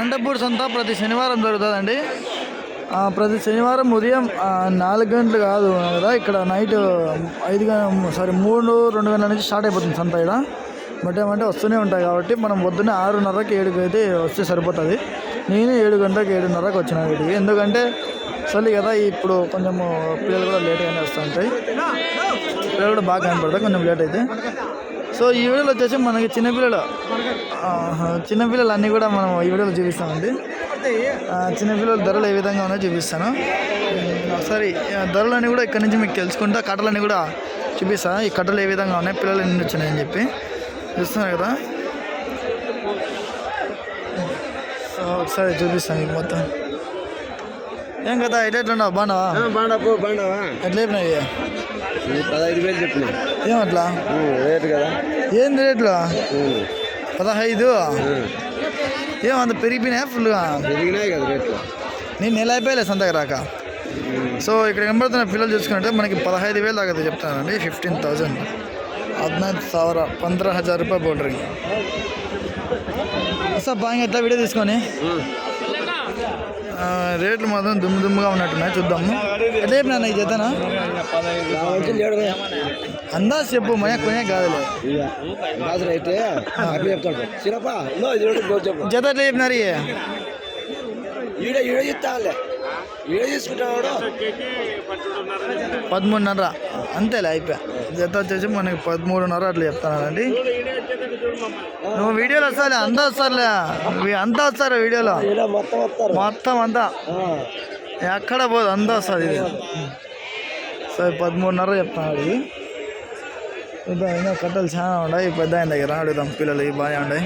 అనంతపూర్ సంత ప్రతి శనివారం జరుగుతుందండి. ప్రతి శనివారం ఉదయం నాలుగు గంటలు కాదు కదా ఇక్కడ నైట్ ఐదు గంటల సారీ మూడు రెండు గంటల నుంచి స్టార్ట్ అయిపోతుంది సంత ఇక్కడ. బట్ ఏమంటే వస్తూనే ఉంటాయి కాబట్టి మనం పొద్దున్నే ఆరున్నరకి ఏడుకి అయితే వస్తే సరిపోతుంది. నేను ఏడు గంటలకు ఏడున్నరకు వచ్చిన వీటికి. ఎందుకంటే చలి కదా ఇప్పుడు కొంచెము పిల్లలు కూడా లేట్గానే వస్తూ ఉంటాయి. పిల్లలు కూడా బాగా కనపడతాయి కొంచెం లేట్ అయితే. సో ఈ వీడియోలో వచ్చేసి మనకి చిన్నపిల్లలు చిన్నపిల్లలు అన్నీ కూడా మనం ఈ వీడియోలో చూపిస్తామండి. చిన్నపిల్లల ధరలు ఏ విధంగా ఉన్నాయో చూపిస్తాను. ఒకసారి ధరలన్నీ కూడా ఇక్కడ నుంచి మీకు తెలుసుకుంటా కట్టలన్నీ కూడా చూపిస్తాను ఈ కట్టలు ఏ విధంగా ఉన్నాయి పిల్లలు ఎన్ని వచ్చినాయని చెప్పి. చూస్తున్నారు కదా? ఒకసారి చూపిస్తాను మీకు మొత్తం. ఏం కదా ఎట్లున్నావు బాగున్నావా? ఎట్లా చెప్పినావి పదహైదు వేలు చెప్పిన ఏమట్లా రేటు కదా. ఏంది రేట్లు? పదహైదు. ఏమంత పెరిగిపోయినాయా ఫుల్గా పెరిగినాయి కదా రేట్లు. నేను నెల అయిపోయలే సంతకు రాక. సో ఇక్కడ కనబడుతున్న పిల్లలు చూసుకుంటే మనకి పదహైదు వేలు దాకా చెప్తానండి ఫిఫ్టీన్ థౌజండ్ పద్నాలుగు సవర పంద్రహ హజార్ రూపాయ బోల్డరింగ్. సార్ బాగా ఎట్లా వీడియో తీసుకొని? రేట్లు మాత్రం దుమ్ము దుమ్ముగా ఉన్నట్టున్నాయి. చూద్దాము. ఎట్లా చెప్పినా ఈ జతనా? అందాజ్ చెప్పు మయ కొనే ఇందో ఇది చెప్పు జత ఇవి? ఈడ ఈడ చెప్తానులే ఈడ తీసుకుంటాడు పదమూడున్నర. అంతేలే అయిపోయా. జత వచ్చేసి మనకి పదమూడున్నర అట్లా చెప్తానండి నువ్వు వీడియోలో వస్తాలే అంతా వస్తారులే. అంతా వస్తారు వీడియోలో? మొత్తం అంతా? ఎక్కడ పోదు అంతా వస్తుంది ఇది. సరే పదమూడున్నర చెప్తాను ఇంకా కట్టలు చాలా ఉన్నాయి. ఈ పెద్ద ఆయన దగ్గర అడుగుదాం పిల్లలు ఇవి బాగా ఉన్నాయి.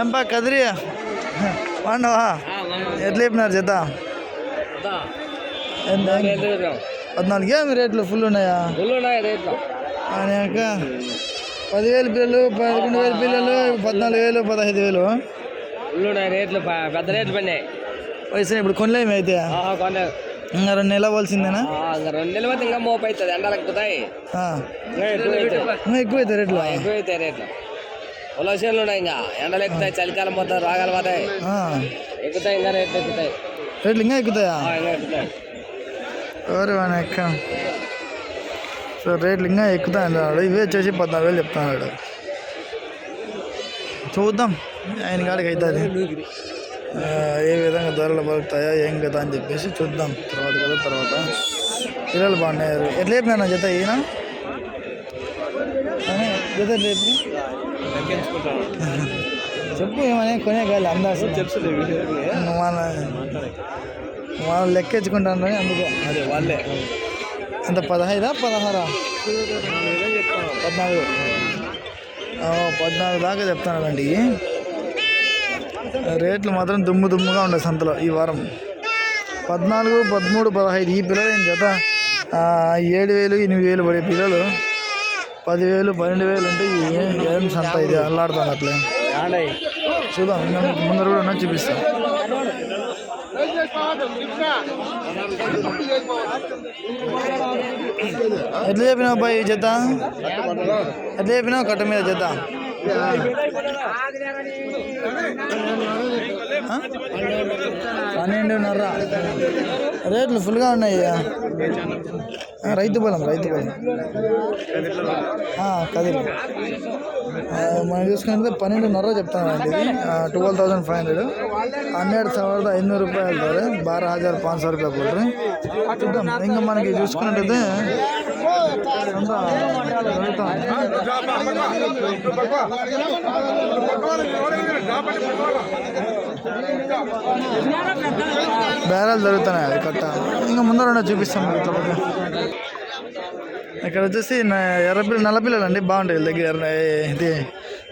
ఏంపా కదిరి బాగున్నావా ఎట్లా చెప్పినారు జత? ఎంత? పద్నాలుగు ఏమి రేట్లు ఫుల్ ఉన్నాయా? అని అక్క పదివేలు పిల్లలు పదకొండు వేలు పిల్లలు పద్నాలుగు వేలు పదహైదు వేలు. రేట్లు పెద్ద రేట్లు పడినాయి. వయసు ఇప్పుడు కొనలేమి అయితే? ఇంకా రెండు నెలలు అవ్వాల్సిందేనా రెండు నెలల ఇంకా మోపు అవుతుంది ఎండలు ఎక్కుతాయి. ఎక్కువ అవుతాయి రేట్లు? ఎక్కువ అవుతాయి రేట్లు. ఉలవసేలు ఉన్నాయి ఇంకా. ఎండలు ఎక్కుతాయి చలికాలం పోతాయి రాగాలు పోతాయి. ఎక్కుతాయి ఇంకా రేట్లు ఎక్కుతాయి. రేట్లు ఇంకా ఎక్కుతాయా? ఇంకా ఎక్కుతాయి. ఎవరు వాని ఎక్క సో రేట్లు ఇంకా ఎక్కుతాయి అన్నాడు ఇవే వచ్చేసి పద్నాలుగు వేలు చెప్తున్నాడు. చూద్దాం. ఆయన కాడికి అవుతుంది. ఏ విధంగా ధరలు పలుకుతాయో ఏం కదా అని చెప్పేసి చూద్దాం. తర్వాత కదా తర్వాత. పిల్లలు బాగున్నారు ఎట్లా చెప్పినా జత? ఈయన? జత చెప్పు? ఏమని? కొనే కాదు అందాజు. మన వాళ్ళు లెక్కించుకుంటాను అందుకే. అదే వాళ్ళే. ఎంత పదహైదా పదహారా? పద్నాలుగు. పద్నాలుగు దాకా చెప్తానండి రేట్లు మాత్రం దుమ్ము దుమ్ముగా ఉండే సంతలో ఈ వారం. పద్నాలుగు పదమూడు పదహైదు ఈ పిల్లలు ఏం చేత ఏడు వేలు ఎనిమిది వేలు పడే పిల్లలు పదివేలు పన్నెండు వేలు అంటే ఏ- సంత ఇది? అల్లాడుతాను అట్లే. చూద్దాం ముందర కూడా ఉన్నా చూపిస్తాం. ఎట్లా చెప్పినావు అబ్బాయి ఈ జత? ఎట్లా చెప్పినావు కట్ట మీద జత? పన్నెండున్నర. రేట్లు ఫుల్గా ఉన్నాయ్యా రైతు పొలం రైతు పొలం. కదిరి. మనం చూసుకుంటే పన్నెండున్నర చెప్తాను అండి. Twelve thousand five hundred hundred సవర్ద ఐదు రూపాయలు బారా హజార్ పాంచ్ సార్ రూపాయలు ఇంకా మనకి చూసుకున్నట్టయితే బేరాలు జరుగుతున్నాయి అది కట్ట. ఇంకా ముందర చూపిస్తాం ఇట్లా పోతే. ఇక్కడ వచ్చేసి ఎర్ర పిల్లలు నల్ల పిల్లలు అండి బాగుంటాయి దగ్గర. ఇది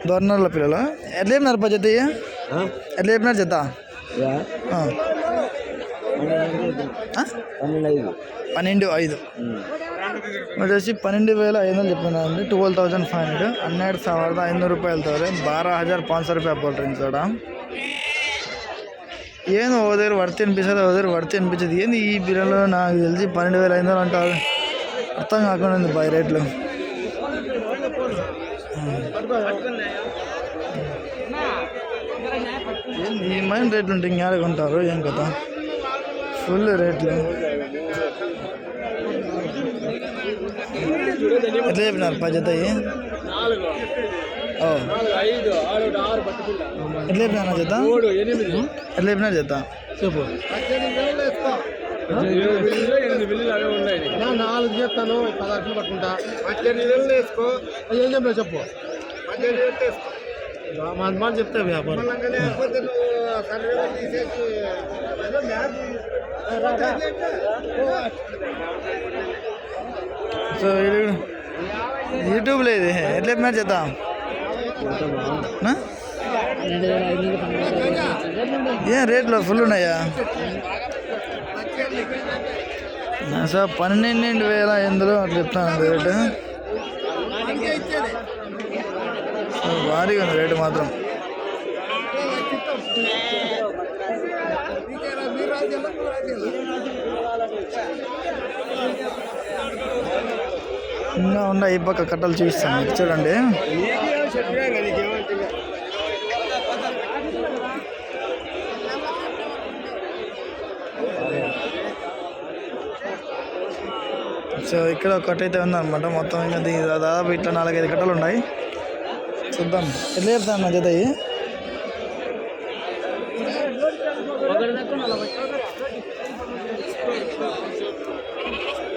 దొరనర్ల పిల్లలు. ఎట్లా చెప్పినారు పా జత? ఎట్లా చెప్పినారు జత పన్నెండు ఐదు. వచ్చేసి పన్నెండు వేల ఐదు వందలు చెప్పినారండి ట్వెల్వ్ థౌసండ్ ఫైవ్ హండ్రెడ్ ಹನ್ನೆರಡು ಸಾವಿರದ ಐನೂರು ರೂಪಾಯಿ ಹೇಳ್ತಾರೆ ಬಾರ ಹಜಾರ್ ಪಾಂಚ್ ಸಾವಿರ ರೂಪಾಯಿ ಕೊಟ್ರಿ ಚೋಡ ಏನು ಹೋದ್ರೆ వర్తి అనిపిస్తుంది ಹೋದ್ರೆ వర్తి అనిపించదు ఏంది ఈ పిల్లలు నాకు తెలిసి పన్నెండు వేల ఐదు వందలు అంటారు అర్థం కాకుండా ఉంది బాయ్ రేట్లు ఏంది ఈ మైండ్ రేట్లు ఉంటే ఇంకేడ కొంటారు ఏం కదా ఫుల్ రేట్లు ఎట్లా చెప్పినారు? ఆరు పట్టుకున్నా. ఎట్లా చెప్పినారు జత? ఎట్లా చెప్పినారు జత? చెప్పు. నాలుగు చేస్తాను పదహారు పట్టుకుంటా. పద్దెనిమిది వేలు వేసుకో. ఏం చెప్పలేదు చెప్పు. పద్దెనిమిది వేలు వేసుకో. మా మాట చెప్తే వ్యాపారం. తీసేసి సో ఇది యూట్యూబ్లో ఇది ఎట్లా చెప్పినారు చేద్దాం ఏం రేట్లు ఫుల్ ఉన్నాయా? సార్ పన్నెండు వేల ఎందులో అట్లా చెప్తాను రేటు. భారీగా ఉంది రేటు మాత్రం. ఇంకా ఉన్నాయి ఈ పక్క కట్టలు చూపిస్తాను. మీకు చూడండి. సో ఇక్కడ ఒక అయితే ఉందన్నమాట. మొత్తం ఇంకా దాదాపు ఇట్లా నాలుగైదు కట్టలు ఉన్నాయి. చూద్దాం. ఎట్లా చెప్తాను నా జత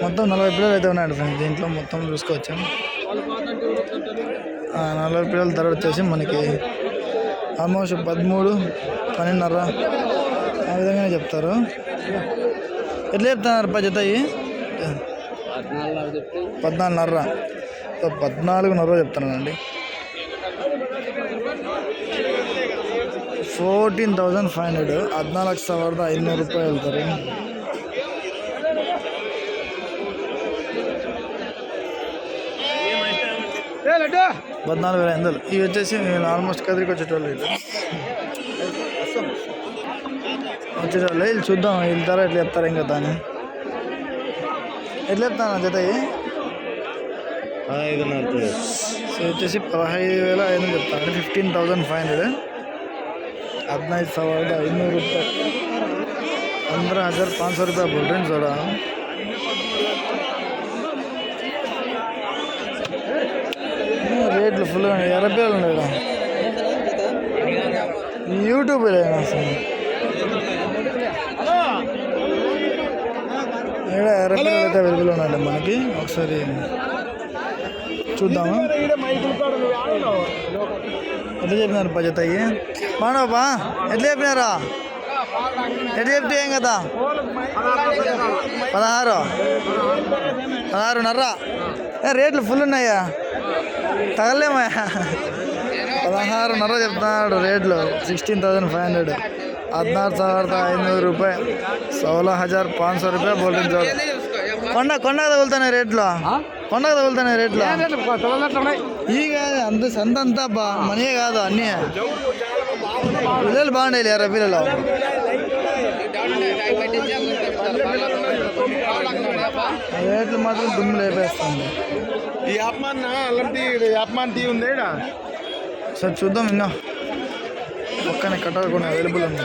మొత్తం నలభై పిల్లలు అయితే ఉన్నాయండి ఫ్రెండ్స్ దీంట్లో మొత్తం చూసుకోవచ్చు ఆ, నలభై పిల్లల ధర వచ్చేసి మనకి ఆల్మోస్ట్ పదమూడు పన్నెండున్నర ఆ విధంగానే చెప్తారు ఎట్లా చెప్తున్నారు పద్ధతి అయ్యి పద్నాలుగున్నర సో పద్నాలుగున్నర చెప్తున్నానండి ఫోర్టీన్ థౌజండ్ ఫైవ్ హండ్రెడ్ ಹದಿನಾಲ್ಕು ಸಾವಿರದ ಐನೂರು ರೂಪಾಯಿ ಹೇಳ್ತಾರೆ పద్నాలుగు వేల ఐదు వందలు. ఇవి వచ్చేసి ఆల్మోస్ట్ కదిరికి వచ్చేటోళ్ళు వచ్చేటోళ్ళు వీళ్ళు చూద్దాం వీళ్ళ ధర ఎట్లా చెప్తారు ఇంకా దాన్ని. అని ఎట్లా చెప్తాను జత వచ్చేసి పదహైదు వేల ఐదు వందలు చెప్తాను ఫిఫ్టీన్ థౌసండ్ ఫైవ్ హండ్రెడ్. ಹದಿನೈದು ಸಾವಿರದ ಐನೂರು ರೂಪಾಯಿ ಪಂದ್ರ ಹಜಾರ್ ಪಾಂಚ್ ಸೌ ರೂಪಾಯಿ ಬಿಡ್ರಿ ಸೋಡ ఫుల్ ఎర్రపిల్లలు ఉన్నాయి ఈడ యూట్యూబ్ అసలు ఈడ ఎర్రపిల్లలు అయితే అవైలబుల్ ఉన్నాయండి మనకి? ఒకసారి చూద్దాము? ఎట్లా చెప్పినారు బడ్జెట్ అయ్యి మానవా ఎట్లా చెప్పినారా? ఎట్లా చెప్తే ఏం కదా పదహారు. పదహారున్నర. ఏ రేట్లు ఫుల్ ఉన్నాయా? తగలేమయ్యా పదహారున్నర చెప్తున్నాడు రేట్లు సిక్స్టీన్ థౌసండ్ ఫైవ్ హండ్రెడ్ ಹದಿನಾರು ಸಾವಿರದ ಐನೂರು ರೂಪಾಯಿ ಸೋಲ ಹಜಾರ್ ಪಾಂಚ್ ಸौ ರೂಪಾಯಿ ಬೋಲ್ಡಿಂಗ್ ಜೋಳ కొండ కొండకు తగులుతానే రేట్లు కొండకు తగులుతానే రేట్లు ಈಗ అంత సంత అంతా బా మనయే కాదు అన్నీ పిల్లలు బాగుండాయి లేరా పిల్లలు రేట్లు మాత్రం దుమ్ము లేపేస్తుంది. ఈ అప్మాన్ అలాంటి అప్మాన్ టీ ఉంది సరే చూద్దాం ఇంకా పక్కనే కట్టాలు కొన్ని అవైలబుల్ ఉంది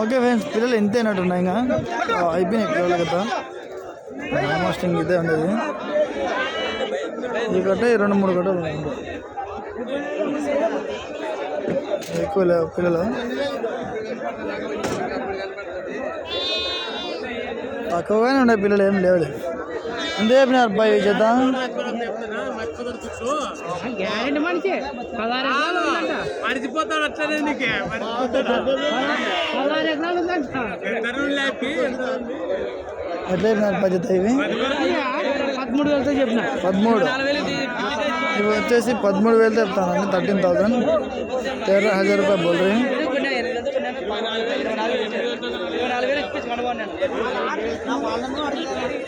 ఓకే ఫ్రెండ్స్ పిల్లలు ఇంతేనట్టున్నాయి ఇంకా? అయిపోయినాయి కదా. ఆల్మోస్ట్ ఇంక ఇదే ఉండేది ఈ కట్ట ఈ రెండు మూడు కట్టలు ఉన్నాయి. ఎక్కువ లేవు పిల్లలు. తక్కువగానే ఉన్నాయి పిల్లలు ఏం లేవు అంతే చెప్పినారు అబ్బాయి చేద్దాం గ్యారెంటీ మనిషి పదహారు మరిచిపోతాడు అట్లనే నీకే పదహారు ఎకరాలు ఉందంట ఎట్లయినా పద్ధతి ఇవి పదమూడు వేలతో చెప్పిన పదమూడు ఇవి వచ్చేసి పదమూడు వేలు చెప్తానండి థర్టీన్ థౌసండ్ తేరా హజార్ రూపాయలు బోల్ రీ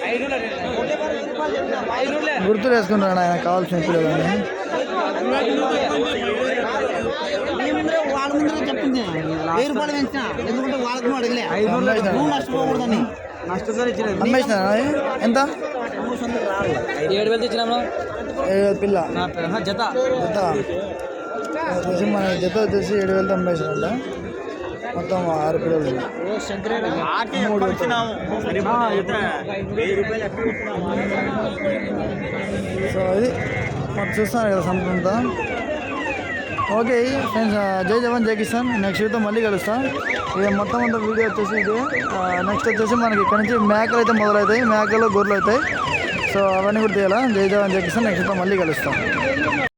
ఐదు గుర్తు వేసుకుంటాడు ఆయన కావాల్సిన పిల్లలని వాళ్ళ ముందర చెప్పింది వెయ్యి రూపాయలు పెంచిన ఎందుకంటే వాళ్ళకి నువ్వు అడగలే నువ్వు నష్టపోకూడదని నష్టంగా ఇచ్చిన అమ్మేసిన ఎంత ఏడు వేలు తెచ్చినాము వేల పిల్ల జత. జత. మన జత వచ్చేసి ఏడు వేలతో అమ్మేసినంట మొత్తం ఆరు పిల్లలు మూడు సో ఇది మనం చూస్తున్నారు కదా సంతంతా ఓకే ఫ్రెండ్స్ జై జవాన్ జై కిసాన్. నెక్స్ట్ వీడియో మళ్ళీ కలుస్తాం. ఇక మొత్తం అంతా వీడియో వచ్చేసి ఇది. నెక్స్ట్ వచ్చేసి మనకి ఇక్కడ నుంచి మేకలు అయితే మొదలవుతాయి. మేకలు గొర్రెలు అవుతాయి. సో అవన్నీ కూడా తీయాలా జై జవాన్ జై కిసాన్. నెక్స్ట్ మళ్ళీ కలుస్తాం.